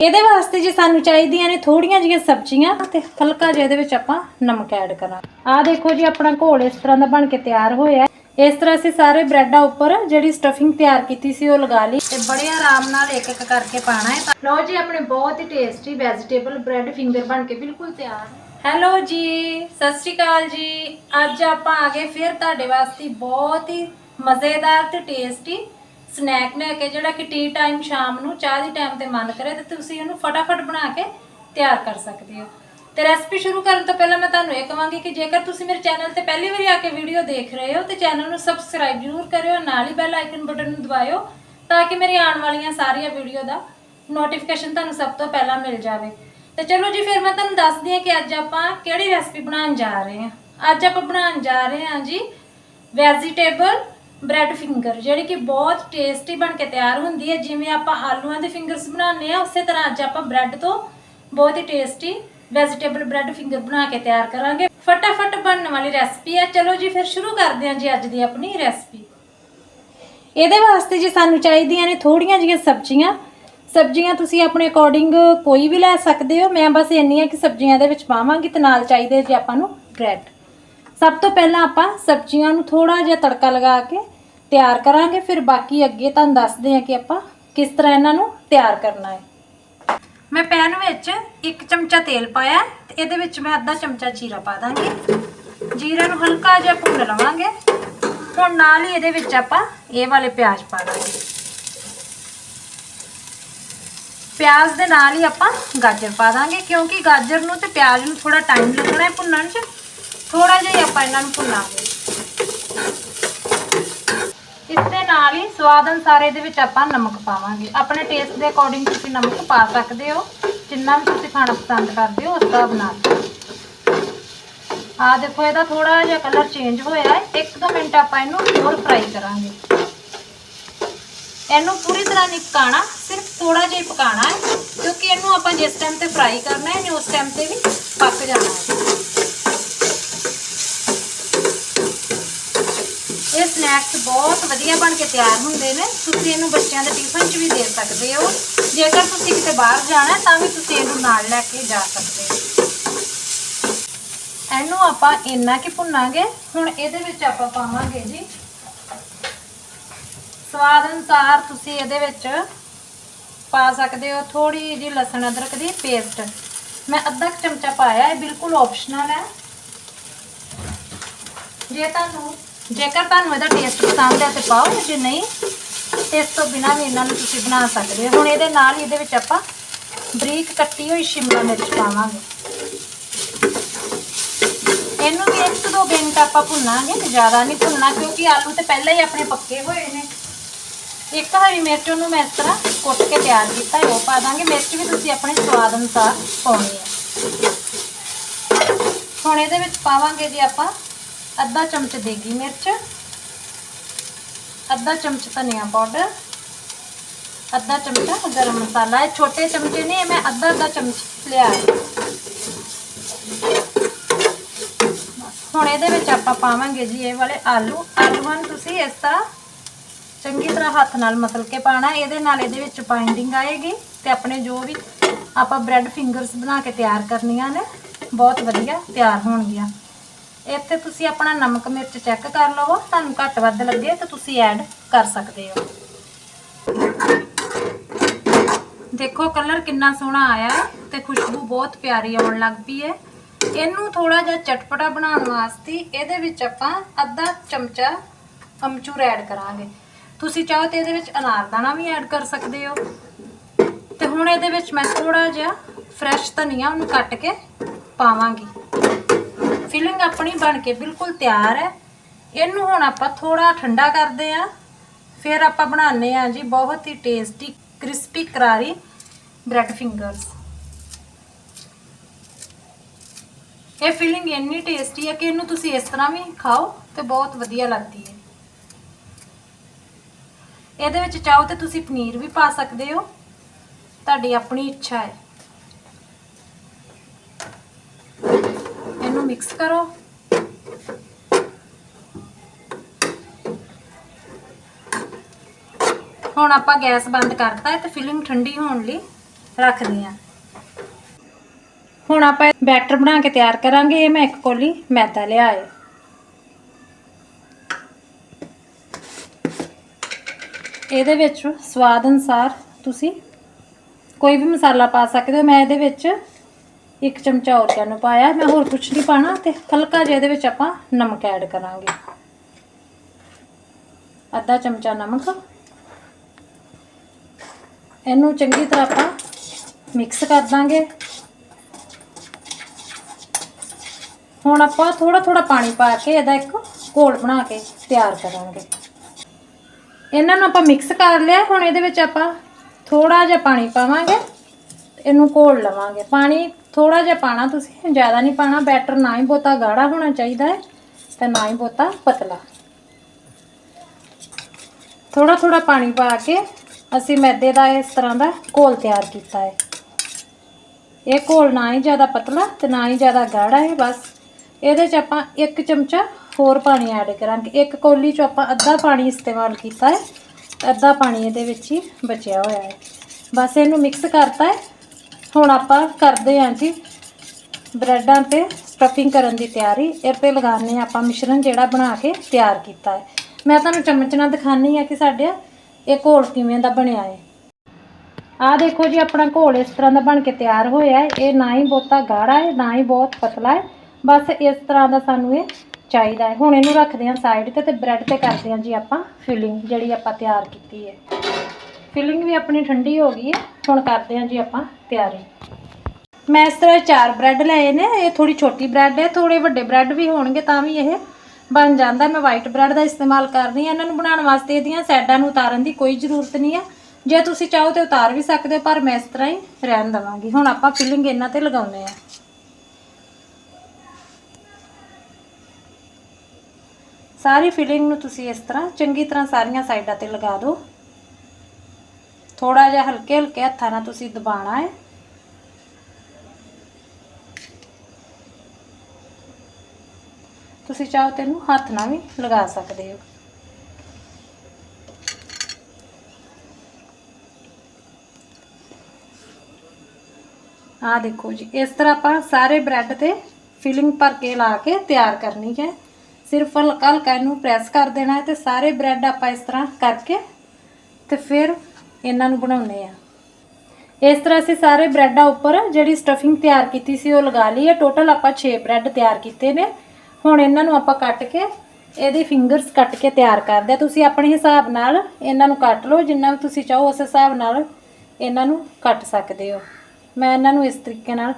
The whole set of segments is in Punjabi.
ਇਹਦੇ ਵਾਸਤੇ ਜੇ ਸਾਨੂੰ ਚਾਹੀਦੀਆਂ ਨੇ ਥੋੜੀਆਂ ਜਿਹੀਆਂ ਸਬਜ਼ੀਆਂ ਤੇ ਹਲਕਾ ਜਿਹਾ ਇਹਦੇ ਵਿੱਚ ਆਪਾਂ ਨਮਕ ਐਡ ਕਰਾਂ ਆਹ ਦੇਖੋ ਜੀ ਆਪਣਾ ਘੋਲ ਇਸ ਤਰ੍ਹਾਂ ਦਾ ਬਣ ਕੇ ਤਿਆਰ ਹੋਇਆ ਇਸ ਤਰ੍ਹਾਂ ਅਸੀਂ ਸਾਰੇ ਬ੍ਰੈਡਾਂ ਉੱਪਰ ਜਿਹੜੀ ਸਟਫਿੰਗ ਤਿਆਰ ਕੀਤੀ ਸੀ ਉਹ ਲਗਾ ਲਈ ਤੇ ਬੜੇ ਆਰਾਮ ਨਾਲ ਇੱਕ ਇੱਕ ਕਰਕੇ ਪਾਣਾ ਹੈ। ਲਓ ਜੀ ਆਪਣੇ ਬਹੁਤ ਹੀ ਟੇਸਟੀ ਵੈਜੀਟੇਬਲ ਬ੍ਰੈਡ ਫਿੰਗਰ ਬਣ ਕੇ ਬਿਲਕੁਲ ਤਿਆਰ। ਹੈਲੋ ਜੀ, ਸਤਿ ਸ਼੍ਰੀ ਅਕਾਲ ਜੀ। ਅੱਜ ਆਪਾਂ ਆ ਗਏ ਫਿਰ ਤੁਹਾਡੇ ਵਾਸਤੇ ਬਹੁਤ ਹੀ ਮਜ਼ੇਦਾਰ ਤੇ ਟੇਸਟੀ ਸਨੈਕ ਲੈ ਕੇ ਜਿਹੜਾ ਕਿ ਟੀ ਟਾਈਮ ਸ਼ਾਮ ਨੂੰ ਚਾਹ ਦੀ ਟਾਈਮ ਤੇ ਮਨ ਕਰੇ ਤੇ ਤੁਸੀਂ ਉਹਨੂੰ ਫਟਾਫਟ ਬਣਾ ਕੇ ਤਿਆਰ ਕਰ ਸਕਦੇ ਹੋ। ਤੇ ਰੈਸਪੀ ਸ਼ੁਰੂ ਕਰਨ ਤੋਂ ਪਹਿਲਾਂ ਮੈਂ ਤੁਹਾਨੂੰ ਇਹ ਕਹਾਂਗੀ ਕਿ ਜੇਕਰ ਤੁਸੀਂ ਮੇਰੇ ਚੈਨਲ ਤੇ ਪਹਿਲੀ ਵਾਰੀ ਆ ਕੇ ਵੀਡੀਓ ਦੇਖ ਰਹੇ ਹੋ ਤੇ ਚੈਨਲ ਨੂੰ ਸਬਸਕ੍ਰਾਈਬ ਜ਼ਰੂਰ ਕਰਿਓ, ਨਾਲ ਹੀ ਬੈਲ ਆਈਕਨ ਬਟਨ ਨੂੰ ਦਬਾਇਓ ਤਾਂ ਕਿ ਮੇਰੀ ਆਉਣ ਵਾਲੀਆਂ ਸਾਰੀਆਂ ਵੀਡੀਓ ਦਾ ਨੋਟੀਫਿਕੇਸ਼ਨ ਤੁਹਾਨੂੰ ਸਭ ਤੋਂ ਪਹਿਲਾਂ ਮਿਲ ਜਾਵੇ। ਤੇ ਚਲੋ ਜੀ, ਫਿਰ ਮੈਂ ਤੁਹਾਨੂੰ ਦੱਸਦੀ ਹਾਂ ਕਿ ਅੱਜ ਆਪਾਂ ਕਿਹੜੀ ਰੈਸਪੀ ਬਣਾਉਣ ਜਾ ਰਹੇ ਹਾਂ। ਅੱਜ ਆਪਾਂ ਬਣਾਉਣ ਜਾ ਰਹੇ ਹਾਂ ਜੀ ਵੈਜੀਟੇਬਲ ਬ੍ਰੈਡ ਫਿੰਗਰ, ਜਿਹੜੀ ਕਿ ਬਹੁਤ ਟੇਸਟੀ ਬਣ ਕੇ ਤਿਆਰ ਹੁੰਦੀ ਹੈ। ਜਿਵੇਂ ਆਪਾਂ ਆਲੂਆਂ ਦੇ ਫਿੰਗਰਸ ਬਣਾਉਂਦੇ ਆ ਉਸੇ ਤਰ੍ਹਾਂ ਅੱਜ ਆਪਾਂ ਬ੍ਰੈਡ ਤੋਂ ਬਹੁਤ ਹੀ ਟੇਸਟੀ ਵੈਜੀਟੇਬਲ ਬ੍ਰੈਡ ਫਿੰਗਰ ਬਣਾ ਕੇ ਤਿਆਰ ਕਰਾਂਗੇ। ਫਟਾਫਟ ਬਣਨ ਵਾਲੀ ਰੈਸਪੀ ਹੈ। ਚਲੋ ਜੀ, ਫਿਰ ਸ਼ੁਰੂ ਕਰਦੇ ਹਾਂ ਜੀ ਅੱਜ ਦੀ ਆਪਣੀ ਰੈਸਪੀ ਇਹਦੇ ਵਾਸਤੇ ਜੇ ਸਾਨੂੰ ਚਾਹੀਦੀਆਂ ਨੇ ਥੋੜੀਆਂ ਜਿਹੀਆਂ ਸਬਜ਼ੀਆਂ। ਸਬਜ਼ੀਆਂ ਤੁਸੀਂ ਆਪਣੇ ਅਕੋਰਡਿੰਗ ਕੋਈ ਵੀ ਲੈ ਸਕਦੇ ਹੋ। ਮੈਂ ਬਸ ਇੰਨੀਆਂ ਕਿ ਸਬਜ਼ੀਆਂ ਦੇ ਵਿੱਚ ਪਾਵਾਂਗੀ ਤੇ ਨਾਲ ਚਾਹੀਦੇ ਜੀ ਆਪਾਂ ਨੂੰ ਬ੍ਰੈਡ ਸਭ ਤੋਂ ਪਹਿਲਾਂ ਆਪਾਂ ਸਬਜ਼ੀਆਂ ਨੂੰ ਥੋੜਾ ਜਿਹਾ ਤੜਕਾ ਲਗਾ ਕੇ ਤਿਆਰ ਕਰਾਂਗੇ, ਫਿਰ ਬਾਕੀ ਅੱਗੇ ਤੁਹਾਨੂੰ ਦੱਸਦੇ ਹਾਂ ਕਿ ਆਪਾਂ ਕਿਸ ਤਰ੍ਹਾਂ ਇਹਨਾਂ ਨੂੰ ਤਿਆਰ ਕਰਨਾ ਹੈ। ਮੈਂ ਪੈਨ ਵਿੱਚ ਇੱਕ ਚਮਚਾ ਤੇਲ ਪਾਇਆ ਹੈ ਤੇ ਇਹਦੇ ਵਿੱਚ ਮੈਂ ਅੱਧਾ ਚਮਚਾ ਜੀਰਾ ਪਾ ਦਾਂਗੀ। ਜੀਰਾ ਨੂੰ ਹਲਕਾ ਜਿਹਾ ਭੁੰਨ ਲਵਾਂਗੇ। ਹੁਣ ਨਾਲ ਹੀ ਇਹਦੇ ਵਿੱਚ ਆਪਾਂ ਇਹ ਵਾਲੇ ਪਿਆਜ਼ ਪਾ ਦਾਂਗੇ। ਪਿਆਜ਼ ਦੇ ਨਾਲ ਹੀ ਆਪਾਂ ਗਾਜਰ ਪਾ ਦਾਂਗੇ, ਕਿਉਂਕਿ ਗਾਜਰ ਨੂੰ ਤੇ ਪਿਆਜ਼ ਨੂੰ ਥੋੜਾ ਟਾਈਮ ਲੱਗਣਾ ਹੈ ਭੁੰਨਣ 'ਚ। ਥੋੜਾ ਜਿਹਾ ਹੀ ਆਪਾਂ ਇਹਨਾਂ ਨੂੰ ਭੁੰਨਾਂਗੇ ਇਸ ਦੇ ਨਾਲ ਹੀ ਸਵਾਦ ਅਨੁਸਾਰ ਇਹਦੇ ਵਿੱਚ ਆਪਾਂ ਨਮਕ ਪਾਵਾਂਗੇ। ਆਪਣੇ ਟੇਸਟ ਦੇ ਅਕੋਰਡਿੰਗ ਤੁਸੀਂ ਨਮਕ ਪਾ ਸਕਦੇ ਹੋ। ਜਿੰਨਾ ਵੀ ਤੁਸੀਂ ਖਾਣਾ ਪਸੰਦ ਕਰਦੇ ਹੋ, ਉਸ ਹਿਸਾਬ ਨਾਲ। ਆ ਦੇਖੋ, ਇਹਦਾ ਥੋੜਾ ਜਿਹਾ ਕਲਰ ਚੇਂਜ ਹੋਇਆ ਹੈ। 1-2 ਮਿੰਟ ਆਪਾਂ ਇਹਨੂੰ ਹੋਰ ਫਰਾਈ ਕਰਾਂਗੇ। ਇਹਨੂੰ ਪੂਰੀ ਤਰ੍ਹਾਂ ਨਹੀਂ ਪਕਾਣਾ ਸਿਰਫ ਥੋੜਾ ਜਿਹਾ ਹੀ ਪਕਾਣਾ ਹੈ। ਕਿਉਂਕਿ ਇਹਨੂੰ ਆਪਾਂ ਜਿਸ ਟਾਈਮ ਤੇ ਫਰਾਈ ਕਰਨਾ ਹੈ ਉਸ ਟਾਈਮ ਤੇ ਵੀ ਪੱਕ ਜਾਣਾ ਹੈ ਇਹ ਸਨੈਕਸ ਬਹੁਤ ਵਧੀਆ ਬਣ ਕੇ ਤਿਆਰ ਹੁੰਦੇ ਨੇ। ਤੁਸੀਂ ਇਹਨੂੰ ਬੱਚਿਆਂ ਦੇ ਟਿਫਨ 'ਚ ਵੀ ਦੇ ਸਕਦੇ ਹੋ। ਜੇਕਰ ਤੁਸੀਂ ਕਿਤੇ ਬਾਹਰ ਜਾਣਾ, ਤਾਂ ਵੀ ਤੁਸੀਂ ਇਹਨੂੰ ਨਾਲ ਲੈ ਕੇ ਜਾ ਸਕਦੇ ਹੋ। ਇਹਨੂੰ ਆਪਾਂ ਇੰਨਾ ਕਿ ਭੁੰਨਾਂਗੇ। ਹੁਣ ਇਹਦੇ ਵਿੱਚ ਆਪਾਂ ਪਾਵਾਂਗੇ ਜੀ। ਸਵਾਦ ਅਨੁਸਾਰ ਤੁਸੀਂ ਇਹਦੇ ਵਿੱਚ ਪਾ ਸਕਦੇ ਹੋ ਥੋੜੀ ਜਿਹੀ ਲਸਣ ਅਦਰਕ ਦੀ ਪੇਸਟ ਮੈਂ ਅੱਧਾ ਚਮਚਾ ਪਾਇਆ, ਇਹ ਬਿਲਕੁਲ ਆਪਸ਼ਨਲ ਹੈ। ਜੇ ਤੁਹਾਨੂੰ ਜੇਕਰ ਤੁਹਾਨੂੰ ਇਹਦਾ ਟੇਸਟ ਪਸੰਦ ਹੈ ਤੇ ਪਾਓ, ਜੇ ਨਹੀਂ ਇਸ ਤੋਂ ਬਿਨਾਂ ਵੀ ਇਹਨਾਂ ਨੂੰ ਤੁਸੀਂ ਬਣਾ ਸਕਦੇ ਹੋ। ਹੁਣ ਇਹਦੇ ਨਾਲ ਹੀ ਇਹਦੇ ਵਿੱਚ ਆਪਾਂ ਬਰੀਕ ਕੱਟੀ ਹੋਈ ਸ਼ਿਮਲਾ ਮਿਰਚ ਪਾਵਾਂਗੇ। ਇਹਨੂੰ ਵੀ ਇੱਕ ਦੋ ਮਿੰਟ ਆਪਾਂ ਭੁੰਨਾਂਗੇ, ਜ਼ਿਆਦਾ ਨਹੀਂ ਭੁੰਨਣਾ, ਕਿਉਂਕਿ ਆਲੂ ਤੇ ਪਹਿਲਾਂ ਹੀ ਆਪਣੇ ਪੱਕੇ ਹੋਏ ਨੇ। ਇੱਕ ਹਰੀ ਮਿਰਚ ਉਹਨੂੰ ਮੈਂ ਇਸ ਤਰ੍ਹਾਂ ਕੁੱਟ ਕੇ ਤਿਆਰ ਕੀਤਾ ਹੈ ਉਹ ਪਾ ਦਾਂਗੇ। ਮਿਰਚ ਵੀ ਤੁਸੀਂ ਆਪਣੇ ਸਵਾਦ ਅਨੁਸਾਰ ਪਾਉਣੀ ਹੈ। ਹੁਣ ਇਹਦੇ ਵਿੱਚ ਪਾਵਾਂਗੇ ਜੀ ਆਪਾਂ ਅੱਧਾ ਚਮਚ ਦੇਗੀ ਮਿਰਚ, ਅੱਧਾ ਚਮਚ ਧਨੀਆ ਪਾਊਡਰ, ਅੱਧਾ ਚਮਚਾ ਗਰਮ ਮਸਾਲਾ। ਇਹ ਛੋਟੇ ਚਮਚੇ ਨੇ ਮੈਂ ਅੱਧਾ ਅੱਧਾ ਚਮਚ ਲਿਆ। ਹੁਣ ਇਹਦੇ ਵਿੱਚ ਆਪਾਂ ਪਾਵਾਂਗੇ ਜੀ ਇਹ ਵਾਲੇ ਆਲੂ। ਆਲੂਆਂ ਨੂੰ ਤੁਸੀਂ ਇਸ ਤਰ੍ਹਾਂ ਚੰਗੀ ਤਰ੍ਹਾਂ ਹੱਥ ਨਾਲ ਮਸਲ ਕੇ ਪਾਣਾ ਇਹਦੇ ਨਾਲ ਇਹਦੇ ਵਿੱਚ ਬਾਈਂਡਿੰਗ ਆਏਗੀ ਤੇ ਆਪਣੇ ਜੋ ਵੀ ਆਪਾਂ ਬ੍ਰੈਡ ਫਿੰਗਰਸ ਬਣਾ ਕੇ ਤਿਆਰ ਕਰਨੀਆਂ ਨੇ, ਬਹੁਤ ਵਧੀਆ ਤਿਆਰ ਹੋਣਗੀਆਂ। ਇੱਥੇ ਤੁਸੀਂ ਆਪਣਾ ਨਮਕ ਮਿਰਚ ਚੈੱਕ ਕਰ ਲਵੋ, ਤੁਹਾਨੂੰ ਘੱਟ ਵੱਧ ਲੱਗੇ ਤਾਂ ਤੁਸੀਂ ਐਡ ਕਰ ਸਕਦੇ ਹੋ। ਦੇਖੋ ਕਲਰ ਕਿੰਨਾ ਸੋਹਣਾ ਆਇਆ ਹੈ ਤੇ ਖੁਸ਼ਬੂ ਬਹੁਤ ਪਿਆਰੀ ਆਉਣ ਲੱਗ ਪਈ ਹੈ। ਇਹਨੂੰ ਥੋੜਾ ਜਿਹਾ ਚਟਪਟਾ ਬਣਾਉਣ ਵਾਸਤੇ ਇਹਦੇ ਵਿੱਚ ਆਪਾਂ ਅੱਧਾ ਚਮਚਾ ਅਮਚੂਰ ਐਡ ਕਰਾਂਗੇ। ਤੁਸੀਂ ਚਾਹੋ ਤੇ ਇਹਦੇ ਵਿੱਚ ਅਨਾਰਦਾਨਾ ਵੀ ਐਡ ਕਰ ਸਕਦੇ ਹੋ। ਤੇ ਹੁਣ ਇਹਦੇ ਵਿੱਚ ਮੈਂ ਥੋੜਾ ਜਿਹਾ ਫਰੈਸ਼ ਧਨੀਆ ਉਹਨੂੰ ਕੱਟ ਕੇ ਪਾਵਾਂਗੀ। ਫਿਲਿੰਗ ਆਪਣੀ ਬਣ ਕੇ ਬਿਲਕੁਲ ਤਿਆਰ ਹੈ। ਇਹਨੂੰ ਹੁਣ ਆਪਾਂ ਥੋੜਾ ਠੰਡਾ ਕਰਦੇ ਆ ਫਿਰ ਆਪਾਂ ਬਣਾਉਂਦੇ ਆ ਜੀ ਬਹੁਤ ਹੀ ਟੇਸਟੀ ਕ੍ਰਿਸਪੀ ਕਰਾਰੀ ਬ੍ਰੈਡ ਫਿੰਗਰਸ ਇਹ ਫਿਲਿੰਗ ਇੰਨੀ ਟੇਸਟੀ ਹੈ ਕਿ ਇਹਨੂੰ ਤੁਸੀਂ ਇਸ ਤਰ੍ਹਾਂ ਵੀ ਖਾਓ ਤੇ ਬਹੁਤ ਵਧੀਆ ਲੱਗਦੀ ਹੈ। ਇਹਦੇ ਵਿੱਚ ਚਾਹੋ ਤੇ ਤੁਸੀਂ ਪਨੀਰ ਵੀ ਪਾ ਸਕਦੇ ਹੋ। ਤੁਹਾਡੀ ਆਪਣੀ ਇੱਛਾ ਹੈ ਇਹਨੂੰ ਮਿਕਸ ਕਰੋ। ਹੁਣ ਆਪਾਂ ਗੈਸ ਬੰਦ ਕਰਤਾ ਤੇ ਫਿਲਿੰਗ ਠੰਡੀ ਹੋਣ ਲਈ ਰੱਖਦੀ ਹਾਂ। ਹੁਣ ਆਪਾਂ ਬੈਟਰ ਬਣਾ ਕੇ ਤਿਆਰ ਕਰਾਂਗੇ। ਇਹ ਮੈਂ ਇੱਕ ਕੋਲੀ ਮੈਦਾ ਲਿਆ ਹੈ। ਇਹਦੇ ਵਿੱਚ ਸਵਾਦ ਅਨੁਸਾਰ ਤੁਸੀਂ ਕੋਈ ਵੀ ਮਸਾਲਾ ਪਾ ਸਕਦੇ ਹੋ। ਮੈਂ ਇਹਦੇ ਵਿੱਚ ਇੱਕ ਚਮਚਾ ਔਰਗੈਨੋ ਪਾਇਆ, ਮੈਂ ਹੋਰ ਕੁਝ ਨਹੀਂ ਪਾਣਾ ਤੇ ਹਲਕਾ ਜਿਹਾ ਇਹਦੇ ਵਿੱਚ ਆਪਾਂ ਨਮਕ ਐਡ ਕਰਾਂਗੇ। ਅੱਧਾ ਚਮਚਾ ਨਮਕ। ਇਹਨੂੰ ਚੰਗੀ ਤਰ੍ਹਾਂ ਆਪਾਂ ਮਿਕਸ ਕਰ ਦਾਂਗੇ। ਹੁਣ ਆਪਾਂ ਥੋੜਾ ਥੋੜਾ ਪਾਣੀ ਪਾ ਕੇ ਇਹਦਾ ਇੱਕ ਘੋਲ ਬਣਾ ਕੇ ਤਿਆਰ ਕਰਾਂਗੇ। ਇਹਨਾਂ ਨੂੰ ਆਪਾਂ ਮਿਕਸ ਕਰ ਲਿਆ, ਹੁਣ ਇਹਦੇ ਵਿੱਚ ਆਪਾਂ ਥੋੜਾ ਜਿਹਾ ਪਾਣੀ ਪਾਵਾਂਗੇ ਇਹਨੂੰ ਘੋਲ ਲਵਾਂਗੇ। ਪਾਣੀ ਥੋੜਾ ਜਿਹਾ ਪਾਣਾ ਤੁਸੀਂ, ਜ਼ਿਆਦਾ ਨਹੀਂ ਪਾਣਾ, ਬੈਟਰ ਨਾ ਹੀ ਬਹੁਤਾ ਗਾੜਾ ਹੋਣਾ ਚਾਹੀਦਾ ਹੈ ਤੇ ਨਾ ਹੀ ਬਹੁਤਾ ਪਤਲਾ। ਥੋੜਾ ਥੋੜਾ ਪਾਣੀ ਪਾ ਕੇ ਅਸੀਂ ਮੈਦੇ ਦਾ ਇਸ ਤਰ੍ਹਾਂ ਦਾ ਘੋਲ ਤਿਆਰ ਕੀਤਾ ਹੈ। ਇਹ ਘੋਲ ਨਾ ਹੀ ਜ਼ਿਆਦਾ ਪਤਲਾ ਤੇ ਨਾ ਹੀ ਜ਼ਿਆਦਾ ਗਾੜਾ ਹੈ ਬਸ। ਇਹਦੇ 'ਚ ਆਪਾਂ ਇੱਕ ਚਮਚਾ ਹੋਰ ਪਾਣੀ ਐਡ ਕਰਾਂਗੇ। ਇੱਕ ਕੋਲੀ 'ਚ ਆਪਾਂ ਅੱਧਾ ਪਾਣੀ ਇਸਤੇਮਾਲ ਕੀਤਾ ਹੈ। ਅੱਧਾ ਪਾਣੀ ਇਹਦੇ ਵਿੱਚ ਹੀ ਬਚਿਆ ਹੋਇਆ ਹੈ। ਬਸ ਇਹਨੂੰ ਮਿਕਸ ਕਰਤਾ ਹੈ। ਹੁਣ ਆਪਾਂ ਕਰਦੇ ਹਾਂ ਜੀ ਬ੍ਰੈਡਾਂ ਤੇ ਸਟਫਿੰਗ ਕਰਨ ਦੀ ਤਿਆਰੀ। ਇਹ ਤੇ ਲਗਾਉਂਦੇ ਹਾਂ ਆਪਾਂ ਮਿਸ਼ਰਣ ਜਿਹੜਾ ਬਣਾ ਕੇ ਤਿਆਰ ਕੀਤਾ ਹੈ। ਮੈਂ ਤੁਹਾਨੂੰ ਚਮਚ ਨਾਲ ਦਿਖਾਣੀ ਆ ਕਿ ਸਾਡੇ ਇਹ ਘੋਲ ਕਿਵੇਂ ਦਾ ਬਣਿਆ ਹੈ। ਆਹ ਦੇਖੋ ਜੀ, ਆਪਣਾ ਘੋਲ ਇਸ ਤਰ੍ਹਾਂ ਦਾ ਬਣ ਕੇ ਤਿਆਰ ਹੋਇਆ ਹੈ। ਇਹ ਨਾ ਹੀ ਬਹੁਤਾ ਗਾੜਾ ਹੈ, ਨਾ ਹੀ ਬਹੁਤ ਪਤਲਾ ਹੈ। ਬਸ ਇਸ ਤਰ੍ਹਾਂ ਦਾ ਸਾਨੂੰ ਇਹ ਚਾਹੀਦਾ ਹੈ। ਹੁਣ ਇਹਨੂੰ ਰੱਖਦੇ ਹਾਂ ਸਾਈਡ ਤੇ ਤੇ ਬ੍ਰੈਡ ਤੇ ਕਰਦੇ ਹਾਂ ਜੀ ਆਪਾਂ ਫਿਲਿੰਗ ਜਿਹੜੀ ਆਪਾਂ ਤਿਆਰ ਕੀਤੀ ਹੈ। ਫਿਲਿੰਗ ਵੀ ਆਪਣੀ ਠੰਡੀ ਹੋ ਗਈ ਹੈ। ਹੁਣ ਕਰਦੇ ਹਾਂ ਜੀ ਆਪਾਂ ਤਿਆਰੀ। ਮੈਂ ਇਸ ਤਰ੍ਹਾਂ ਚਾਰ ਬ੍ਰੈਡ ਲਏ ਨੇ। ਇਹ ਥੋੜੀ ਛੋਟੀ ਬ੍ਰੈਡ ਹੈ। ਥੋੜੇ ਵੱਡੇ ਬ੍ਰੈਡ ਵੀ ਹੋਣਗੇ ਤਾਂ ਵੀ ਇਹ ਬਣ ਜਾਂਦਾ। ਮੈਂ ਵਾਈਟ ਬ੍ਰੈਡ ਦਾ ਇਸਤੇਮਾਲ ਕਰ ਰਹੀ ਹਾਂ। ਇਹਨਾਂ ਨੂੰ ਬਣਾਉਣ ਵਾਸਤੇ ਇਹਦੀਆਂ ਸਾਈਡਾਂ ਨੂੰ ਉਤਾਰਨ ਦੀ ਕੋਈ ਜ਼ਰੂਰਤ ਨਹੀਂ ਹੈ। ਜੇ ਤੁਸੀਂ ਚਾਹੋ ਤੇ ਉਤਾਰ ਵੀ ਸਕਦੇ ਹੋ, ਪਰ ਮੈਂ ਇਸ ਤਰ੍ਹਾਂ ਹੀ ਰਹਿਣ ਦਵਾਂਗੀ। ਹੁਣ ਆਪਾਂ ਫਿਲਿੰਗ ਇਹਨਾਂ ਤੇ ਲਗਾਉਂਦੇ ਆ ਸਾਰੀ ਫਿਲਿੰਗ ਨੂੰ ਤੁਸੀਂ ਇਸ ਤਰ੍ਹਾਂ ਚੰਗੀ ਤਰ੍ਹਾਂ ਸਾਰੀਆਂ ਸਾਈਡਾਂ ਤੇ ਲਗਾ ਦਿਓ। ਥੋੜਾ ਜਿਹਾ ਹਲਕੇ ਹਲਕੇ ਹੱਥਾਂ ਨਾਲ ਤੁਸੀਂ ਦਬਾਣਾ ਹੈ। ਤੁਸੀਂ ਚਾਹੋ ਤੇ ਇਹਨੂੰ ਹੱਥ ਨਾਲ ਵੀ ਲਗਾ ਸਕਦੇ ਹੋ। ਆ ਦੇਖੋ ਜੀ, ਇਸ ਤਰ੍ਹਾਂ ਆਪਾਂ ਸਾਰੇ ਬ੍ਰੈਡ ਤੇ ਫਿਲਿੰਗ ਭਰ ਕੇ ਲਾ ਕੇ ਤਿਆਰ ਕਰਨੀ ਹੈ। ਸਿਰਫ ਹਲਕਾ ਹਲਕਾ ਇਹਨੂੰ ਪ੍ਰੈਸ ਕਰ ਦੇਣਾ ਹੈ ਤੇ ਸਾਰੇ ਬ੍ਰੈਡ ਆਪਾਂ ਇਸ ਤਰ੍ਹਾਂ ਕਰਕੇ ਤੇ ਫਿਰ ਇਹਨਾਂ ਨੂੰ ਬਣਾਉਣੇ ਆ। ਇਸ ਤਰ੍ਹਾਂ ਅਸੀਂ ਸਾਰੇ ਬ੍ਰੈਡਾਂ ਉੱਪਰ ਜਿਹੜੀ ਸਟਫਿੰਗ ਤਿਆਰ ਕੀਤੀ ਸੀ ਉਹ ਲਗਾ ਲਈ ਹੈ। ਟੋਟਲ ਆਪਾਂ 6 ਬ੍ਰੈਡ ਤਿਆਰ ਕੀਤੇ ਨੇ। ਹੁਣ ਇਹਨਾਂ ਨੂੰ ਆਪਾਂ ਕੱਟ ਕੇ ਇਹਦੇ ਫਿੰਗਰਸ ਕੱਟ ਕੇ ਤਿਆਰ ਕਰਦੇ ਆ। ਤੁਸੀਂ ਆਪਣੇ ਹਿਸਾਬ ਨਾਲ ਇਹਨਾਂ ਨੂੰ ਕੱਟ ਲਓ। ਜਿੰਨਾ ਵੀ ਤੁਸੀਂ ਚਾਹੋ ਉਸ ਹਿਸਾਬ ਨਾਲ ਇਹਨਾਂ ਨੂੰ ਕੱਟ ਸਕਦੇ ਹੋ। ਮੈਂ ਇਹਨਾਂ ਨੂੰ ਇਸ ਤਰੀਕੇ ਨਾਲ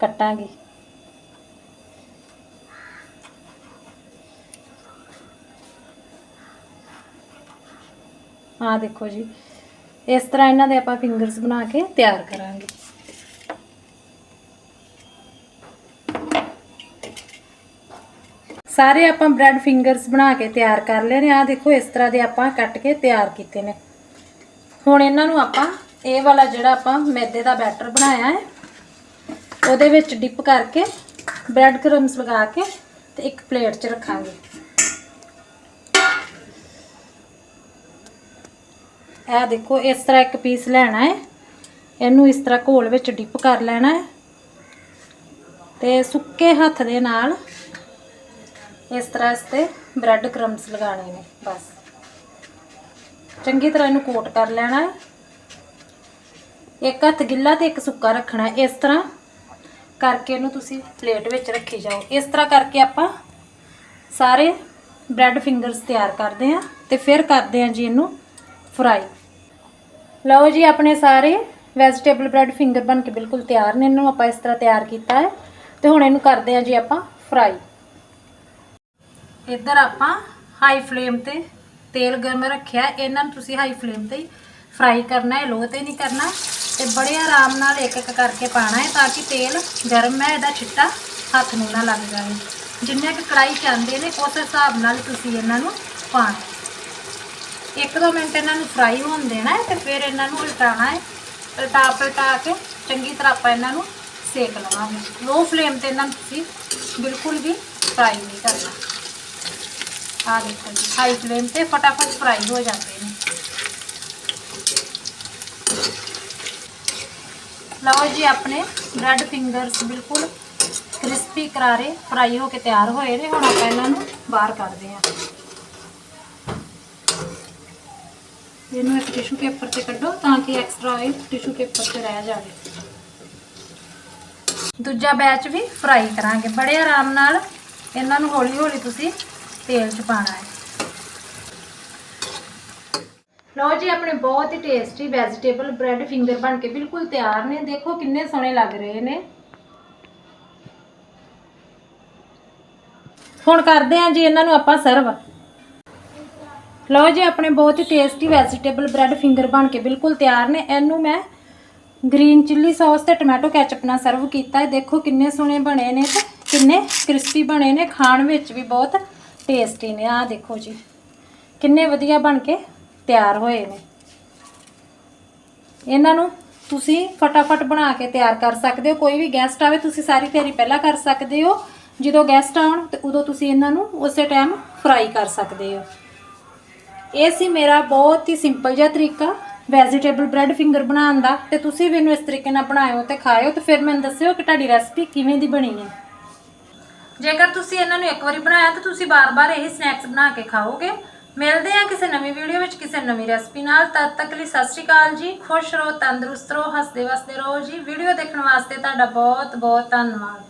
ਕੱਟਾਂਗੀ। ਆਹ ਦੇਖੋ ਜੀ। ਇਸ ਤਰ੍ਹਾਂ ਇਹਨਾਂ ਦੇ ਆਪਾਂ ਫਿੰਗਰਸ ਬਣਾ ਕੇ ਤਿਆਰ ਕਰਾਂਗੇ। ਸਾਰੇ ਆਪਾਂ ਬ੍ਰੈਡ ਫਿੰਗਰਸ ਬਣਾ ਕੇ ਤਿਆਰ ਕਰ ਲਏ ਨੇ। ਆਹ ਦੇਖੋ, ਇਸ ਤਰ੍ਹਾਂ ਦੇ ਆਪਾਂ ਕੱਟ ਕੇ ਤਿਆਰ ਕੀਤੇ ਨੇ। ਹੁਣ ਇਹਨਾਂ ਨੂੰ ਆਪਾਂ ਇਹ ਵਾਲਾ ਜਿਹੜਾ ਆਪਾਂ ਮੈਦੇ ਦਾ ਬੈਟਰ ਬਣਾਇਆ ਹੈ, ਉਹਦੇ ਵਿੱਚ ਡਿਪ ਕਰਕੇ ਬ੍ਰੈਡ ਕਰਮਸ ਲਗਾ ਕੇ ਤੇ ਇੱਕ ਪਲੇਟ 'ਚ ਰੱਖਾਂਗੇ। ਇਹ ਦੇਖੋ, ਇਸ ਤਰ੍ਹਾਂ ਇੱਕ ਪੀਸ ਲੈਣਾ ਹੈ। ਇਹਨੂੰ ਇਸ ਤਰ੍ਹਾਂ ਘੋਲ ਵਿੱਚ ਡਿਪ ਕਰ ਲੈਣਾ ਹੈ। ਤੇ ਸੁੱਕੇ ਹੱਥ ਦੇ ਨਾਲ ਇਸ ਤਰ੍ਹਾਂ ਇਸ ਤੇ ਬ੍ਰੈਡ ਕ੍ਰਮਸ ਲਗਾਣੇ ਨੇ, ਬਸ। ਚੰਗੀ ਤਰ੍ਹਾਂ ਇਹਨੂੰ ਕੋਟ ਕਰ ਲੈਣਾ ਹੈ। ਇੱਕ ਹੱਥ ਗਿੱਲਾ ਤੇ ਇੱਕ ਸੁੱਕਾ ਰੱਖਣਾ ਇਸ ਤਰ੍ਹਾਂ। ਕਰਕੇ ਇਹਨੂੰ ਤੁਸੀਂ ਪਲੇਟ ਵਿੱਚ ਰੱਖੀ ਜਾਓ। ਇਸ ਤਰ੍ਹਾਂ ਕਰਕੇ ਆਪਾਂ ਸਾਰੇ ਬ੍ਰੈਡ ਫਿੰਗਰਸ ਤਿਆਰ ਕਰਦੇ ਹਾਂ ਤੇ ਫਿਰ ਕਰਦੇ ਹਾਂ ਜੀ ਇਹਨੂੰ ਫਰਾਈ। ਲਓ ਜੀ, ਆਪਣੇ ਸਾਰੇ ਵੈਜੀਟੇਬਲ ਬ੍ਰੈਡ ਫਿੰਗਰ ਬਣ ਕੇ ਬਿਲਕੁਲ ਤਿਆਰ ਨੇ ਇਹਨੂੰ। ਆਪਾਂ ਇਸ ਤਰ੍ਹਾਂ ਤਿਆਰ ਕੀਤਾ ਹੈ ਤੇ ਹੁਣ ਇਹਨੂੰ ਕਰਦੇ ਹਾਂ ਜੀ ਆਪਾਂ ਫਰਾਈ। ਇੱਧਰ ਆਪਾਂ ਹਾਈ ਫਲੇਮ ਤੇ ਤੇਲ ਗਰਮ ਰੱਖਿਆ ਇਹਨਾਂ ਨੂੰ ਤੁਸੀਂ ਹਾਈ ਫਲੇਮ ਤੇ ਫਰਾਈ ਕਰਨਾ ਹੈ ਲੋ ਤੇ ਨਹੀਂ ਕਰਨਾ। ਤੇ ਬੜੇ ਆਰਾਮ ਨਾਲ ਇੱਕ ਇੱਕ ਕਰਕੇ ਪਾਣਾ ਹੈ ਤਾਂ ਕਿ ਤੇਲ ਗਰਮ ਹੈ, ਇਹਦਾ ਛਿੱਟਾ ਹੱਥ ਨੂੰ ਨਾ ਲੱਗ ਜਾਵੇ। ਜਿੰਨੇ ਕੁ ਕੜਾਈ ਚ ਆਉਂਦੇ ਨੇ, ਉਸ ਹਿਸਾਬ ਨਾਲ ਤੁਸੀਂ ਇਹਨਾਂ ਨੂੰ ਪਾਣਾ ਇੱਕ ਦੋ ਮਿੰਟ ਇਹਨਾਂ ਨੂੰ ਫਰਾਈ ਹੋਣ ਦੇਣਾ ਹੈ ਤੇ ਫਿਰ ਇਹਨਾਂ ਨੂੰ ਉਲਟਾਣਾ ਹੈ। ਉਲਟਾ ਪਲਟਾ ਕੇ ਚੰਗੀ ਤਰ੍ਹਾਂ ਆਪਾਂ ਇਹਨਾਂ ਨੂੰ ਸੇਕ ਲਵਾਂਗੇ। ਲੋ ਫਲੇਮ ਤੇ ਇਹਨਾਂ ਨੂੰ ਤੁਸੀਂ ਬਿਲਕੁਲ ਵੀ ਫਰਾਈ ਨਹੀਂ ਕਰਨਾ। ਆ ਦੇਖੋ ਜੀ ਹਾਈ ਫਲੇਮ ਤੇ ਫਟਾਫਟ ਫਰਾਈ ਹੋ ਜਾਂਦੇ ਨੇ। ਲਓ ਜੀ, ਆਪਣੇ ਬ੍ਰੈਡ ਫਿੰਗਰਸ ਬਿਲਕੁਲ ਕ੍ਰਿਸਪੀ ਕਰਾਰੇ ਫਰਾਈ ਹੋ ਕੇ ਤਿਆਰ ਹੋਏ ਨੇ। ਹੁਣ ਆਪਾਂ ਇਹਨਾਂ ਨੂੰ ਬਾਹਰ ਕੱਢਦੇ ਹਾਂ। ਇਹਨੂੰ ਇੱਕ ਟਿਸ਼ੂ ਪੇਪਰ ਤੇ ਕੱਢੋ ਤਾਂ ਕਿ ਐਕਸਟਰਾ ਆਇਲ ਟਿਸ਼ੂ ਪੇਪਰ ਤੇ ਰਹਿ ਜਾਵੇ। ਦੂਜਾ ਬੈਚ ਵੀ ਫਰਾਈ ਕਰਾਂਗੇ। ਬੜੇ ਆਰਾਮ ਨਾਲ ਇਹਨਾਂ ਨੂੰ ਹੌਲੀ ਹੌਲੀ ਤੁਸੀਂ ਤੇਲ 'ਚ ਪਾਣਾ ਹੈ। ਲਓ ਜੀ, ਆਪਣੇ ਬਹੁਤ ਹੀ ਟੇਸਟੀ ਵੈਜੀਟੇਬਲ ਬ੍ਰੈਡ ਫਿੰਗਰ ਬਣ ਕੇ ਬਿਲਕੁਲ ਤਿਆਰ ਨੇ। ਦੇਖੋ ਕਿੰਨੇ ਸੋਹਣੇ ਲੱਗ ਰਹੇ ਨੇ। ਹੁਣ ਕਰਦੇ ਹਾਂ ਜੀ, ਇਹਨਾਂ ਨੂੰ ਆਪਾਂ ਸਰਵ ਲਓ ਜੀ, ਆਪਣੇ ਬਹੁਤ ਹੀ ਟੇਸਟੀ ਵੈਜੀਟੇਬਲ ਬ੍ਰੈਡ ਫਿੰਗਰ ਬਣ ਕੇ ਬਿਲਕੁਲ ਤਿਆਰ ਨੇ। ਇਹਨੂੰ ਮੈਂ ਗ੍ਰੀਨ ਚਿੱਲੀ ਸੌਸ ਤੇ ਟੋਮੈਟੋ ਕੈਚਅਪ ਨਾਲ ਸਰਵ ਕੀਤਾ ਹੈ। ਦੇਖੋ ਕਿੰਨੇ ਸੋਹਣੇ ਬਣੇ ਨੇ ਤੇ ਕਿੰਨੇ ਕ੍ਰਿਸਪੀ ਬਣੇ ਨੇ। ਖਾਣ ਵਿੱਚ ਵੀ ਬਹੁਤ ਟੇਸਟੀ ਨੇ। ਆਹ ਦੇਖੋ ਜੀ, ਕਿੰਨੇ ਵਧੀਆ ਬਣ ਕੇ ਤਿਆਰ ਹੋਏ ਨੇ। ਇਹਨਾਂ ਨੂੰ ਤੁਸੀਂ ਫਟਾਫਟ ਬਣਾ ਕੇ ਤਿਆਰ ਕਰ ਸਕਦੇ ਹੋ। ਕੋਈ ਵੀ ਗੈਸਟ ਆਵੇ, ਤੁਸੀਂ ਸਾਰੀ ਤਿਆਰੀ ਪਹਿਲਾਂ ਕਰ ਸਕਦੇ ਹੋ। ਜਦੋਂ ਗੈਸਟ ਆਉਣ ਤੇ ਉਦੋਂ ਤੁਸੀਂ ਇਹਨਾਂ ਨੂੰ ਉਸੇ ਟਾਈਮ ਫਰਾਈ ਕਰ ਸਕਦੇ ਹੋ। ਇਹ ਸੀ ਮੇਰਾ ਬਹੁਤ ਹੀ ਸਿੰਪਲ ਜਿਹਾ ਤਰੀਕਾ ਵੈਜੀਟੇਬਲ ਬ੍ਰੈਡ ਫਿੰਗਰ ਬਣਾਉਣ ਦਾ। ਤੇ ਤੁਸੀਂ ਵੀ ਇਹਨੂੰ ਇਸ ਤਰੀਕੇ ਨਾਲ ਬਣਾਇਓ ਤੇ ਖਾਇਓ ਤੇ ਫਿਰ ਮੈਨੂੰ ਦੱਸਿਓ ਕਿ ਤੁਹਾਡੀ ਰੈਸਪੀ ਕਿਵੇਂ ਦੀ ਬਣੀ ਹੈ। ਜੇਕਰ ਤੁਸੀਂ ਇਹਨਾਂ ਨੂੰ ਇੱਕ ਵਾਰੀ ਬਣਾਇਆ ਤਾਂ ਤੁਸੀਂ ਬਾਰ-ਬਾਰ ਇਹੀ ਸਨੈਕਸ ਬਣਾ ਕੇ ਖਾਓਗੇ। ਮਿਲਦੇ ਹਾਂ ਕਿਸੇ ਨਵੀਂ ਵੀਡੀਓ ਵਿੱਚ ਕਿਸੇ ਨਵੀਂ ਰੈਸਪੀ ਨਾਲ। ਤਦ ਤੱਕ ਲਈ ਸਤਿ ਸ਼੍ਰੀ ਅਕਾਲ ਜੀ। ਖੁਸ਼ ਰਹੋ, ਤੰਦਰੁਸਤ ਰਹੋ, ਹੱਸਦੇ ਵਸਦੇ ਰਹੋ ਜੀ। ਵੀਡੀਓ ਦੇਖਣ ਵਾਸਤੇ ਤੁਹਾਡਾ ਬਹੁਤ ਬਹੁਤ ਧੰਨਵਾਦ।